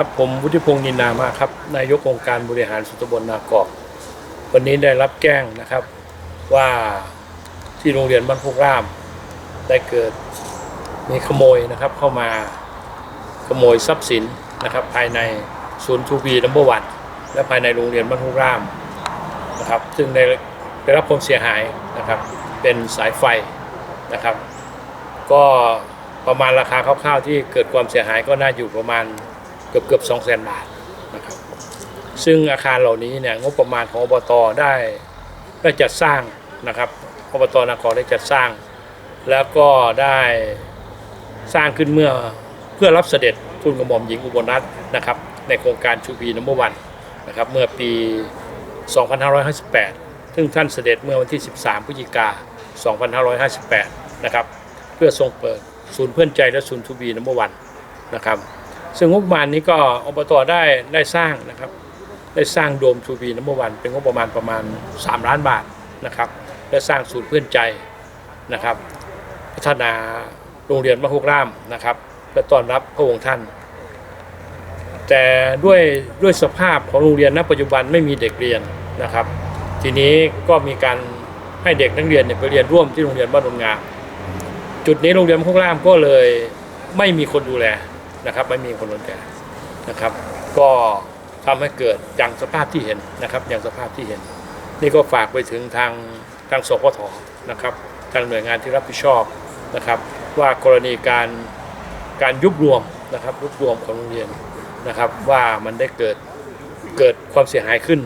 ครับผมวุฒิพงศ์นินนามาครับนายกองค์การบริหารส่วนตบลนากอกวันนี้ได้รับแจ้งนะครับว่าที่โรงเรียนบ้านพวกรามได้เกิดมีขโมยนะครับเข้ามาขโมยทรัพย์สินนะครับ ภายในศูนย์ทูบีนัมเบอร์วันและภายในโรงเรียนบ้านพวกรามนะครับ ซึ่งได้ได้รับความเสียหายนะครับเป็นสายไฟนะครับ ก็ประมาณราคาคร่าวๆที่เกิดความเสียหายก็น่าอยู่ประมาณ เกือบเกือบสองแสนบาทนะครับซึ่งอาคารเหล่านี้เนี่ยงบประมาณของอบตได้ได้จัดสร้างนะครับอบตนครได้จัดสร้าง แล้วก็ได้สร้างขึ้นเมื่อเพื่อรับเสด็จทุนกระหม่อมหญิงอุบลรัตน์นะครับ ในโครงการชูบีนัมเบอร์วันนะครับเมื่อปี 2558 ซึ่งท่านเสด็จเมื่อวันที่ 13 พฤศจิกา 2558 นะครับ เพื่อทรงเปิดศูนย์เพื่อนใจและศูนย์ทูบีนัมเบอร์วันนะครับ ซึ่งงบประมาณนี้ก็อบตได้ได้สร้างนะครับ ได้สร้างโดมทูบีนัมวันเป็นงบประมาณประมาณ 3 ล้านบาทนะครับและสร้างศูนย์เพื่อนใจนะครับ พัฒนาโรงเรียนมะฮุกร่ามนะครับเพื่อต้อนรับพระองค์ท่าน แต่ด้วยด้วยสภาพของโรงเรียนณปัจจุบันไม่มีเด็กเรียนนะครับ ทีนี้ก็มีการให้เด็กนักเรียนเนี่ยไปเรียนร่วมที่โรงเรียนบ้านดงงามจุดนี้โรงเรียนมะฮุกร่ามก็เลยไม่มีคนดูแล นะครับไม่มีคนดูแลนะครับ ก็ทำให้เกิดอย่างสภาพที่เห็นนะครับ อย่างสภาพที่เห็น นี่ก็ฝากไปถึงทางทางสพทนะครับ ทางหน่วยงานที่รับผิดชอบนะครับ ว่ากรณีการการยุบรวมนะครับยุบรวมของโรงเรียนนะครับ ว่ามันได้เกิดเกิดความเสียหายขึ้น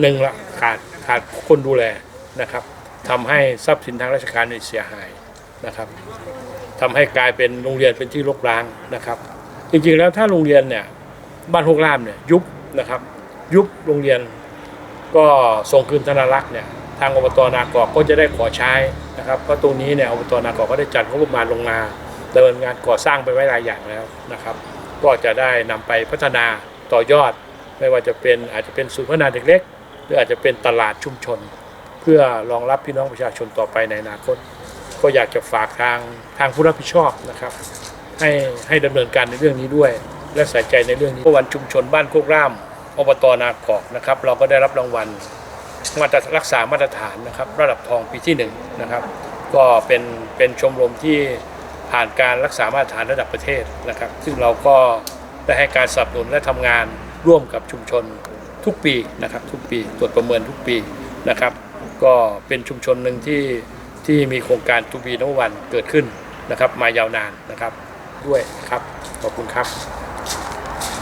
หนึ่งละขาดขาดคนดูแลนะครับทำให้ทรัพย์สินทางราชการเนี่ยเสียหายนะครับทำให้กลายเป็นโรงเรียนเป็นที่รกร้างนะครับ จริงๆแล้วถ้าโรงเรียนเนี่ยบ้านหกรามเนี่ยยุบนะครับ ยุบโรงเรียนก็ส่งคืนธนารักษ์เนี่ยทางอบตนากอกก็จะได้ขอใช้นะครับเพราะตรงนี้เนี่ยอบตนากอกก็ได้จัดงบประมาณลงมาดำเนินงานก่อสร้างไปไว้หลายอย่างแล้วนะครับ ก็จะได้นำไปพัฒนาต่อยอด ไม่ว่าจะเป็นอาจจะเป็นศูนย์พัฒนาเด็กเล็ก หรืออาจจะเป็นตลาดชุมชน เพื่อรองรับพี่น้องประชาชนต่อไปในอนาคต ก็อยากจะฝากทางทางผู้รับผิดชอบนะครับ ให้ให้ดำเนินการในเรื่องนี้ด้วย และใส่ใจในเรื่องนี้วันชุมชนบ้านโคกร่ามอบตนากอกนะครับ เราก็ได้รับรางวัลมาตรรักษามาตรฐานนะครับ ระดับทองปีที่หนึ่งนะครับก็เป็นเป็นชมรมที่ผ่านการรักษามาตรฐานระดับประเทศนะครับ ซึ่งเราก็ได้ให้การสนับสนุนและทำงานร่วมกับชุมชนทุกปีนะครับ ทุกปีตรวจประเมินทุกปีนะครับ ก็เป็นชุมชนหนึ่งที่ที่มีโครงการทูบีนวันเกิดขึ้นนะครับ มายาวนานนะครับ ด้วยครับ ขอบคุณครับ